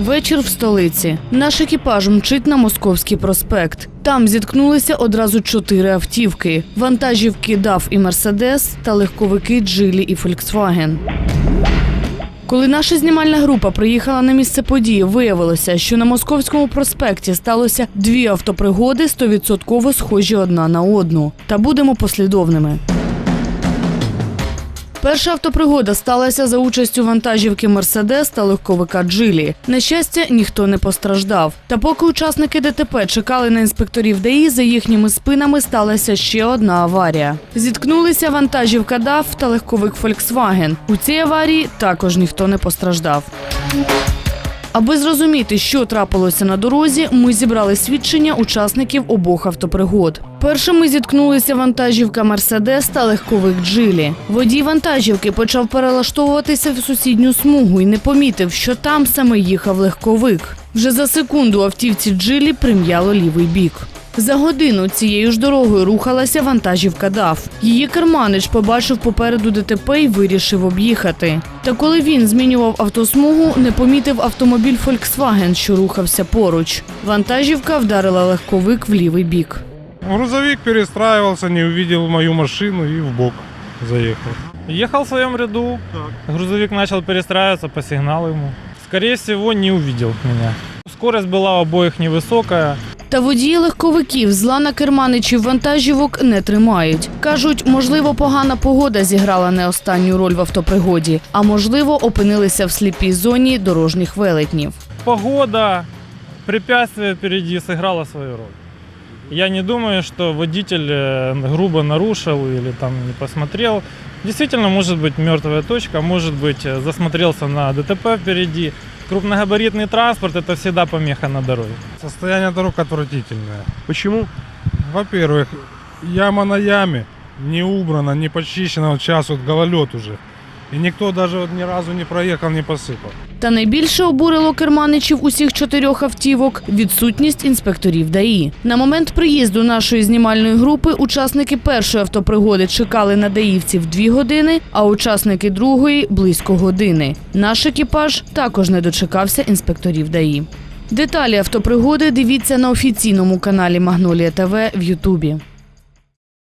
Вечір в столиці. Наш екіпаж мчить на московський проспект. Там зіткнулися одразу чотири автівки: вантажівки ДАФ і Мерседес та легковики Джилі і Фольксваген. Коли наша знімальна група приїхала на місце події, виявилося, що на московському проспекті сталося дві автопригоди, стовідсотково схожі одна на одну. Та будемо послідовними. Перша автопригода сталася за участю вантажівки Мерседес та легковика Джилі. На щастя, ніхто не постраждав. Та поки учасники ДТП чекали на інспекторів ДАІ, за їхніми спинами сталася ще одна аварія. Зіткнулися вантажівка ДАФ та легковик Volkswagen. У цій аварії також ніхто не постраждав. Аби зрозуміти, що трапилося на дорозі, ми зібрали свідчення учасників обох автопригод. Першими зіткнулися вантажівка Мерседес та легковик Джилі. Водій вантажівки почав перелаштовуватися в сусідню смугу і не помітив, що там саме їхав легковик. Вже за секунду автівці Джилі прим'яло лівий бік. За годину цією ж дорогою рухалася вантажівка ДАФ. Її керманич побачив попереду ДТП і вирішив об'їхати. Та коли він змінював автосмугу, не помітив автомобіль Volkswagen, що рухався поруч. Вантажівка вдарила легковик в лівий бік. Грузовик перестраивался, не увидел мою машину и в бок заехал. Ехал в своем ряду, грузовик начал перестраиваться по сигналу ему. Скорее всего, не увидел меня. Скорость была у обоих невысокая. Та водії легковиків зла на керманичів вантажівок не тримають. Кажуть, можливо, погана погода зіграла не останню роль в автопригоді, а можливо, опинилися в сліпій зоні дорожніх велетнів. Погода, препятствие впереди сыграло свою роль. Я не думаю, что водитель э, грубо нарушил или там не посмотрел. Действительно, может быть мертвая точка, может быть э, засмотрелся на ДТП впереди. Крупногабаритный транспорт – это всегда помеха на дороге. Состояние дорог отвратительное. Почему? Во-первых, яма на яме, не убрана, не почищена, вот сейчас вот гололед уже. И никто даже вот ни разу не проехал, не посыпал. Та найбільше обурило керманичів усіх чотирьох автівок відсутність інспекторів ДАІ. На момент приїзду нашої знімальної групи учасники першої автопригоди чекали на даївців дві години, а учасники другої близько години. Наш екіпаж також не дочекався інспекторів ДАІ. Деталі автопригоди дивіться на офіційному каналі Магнолія ТВ в Ютубі.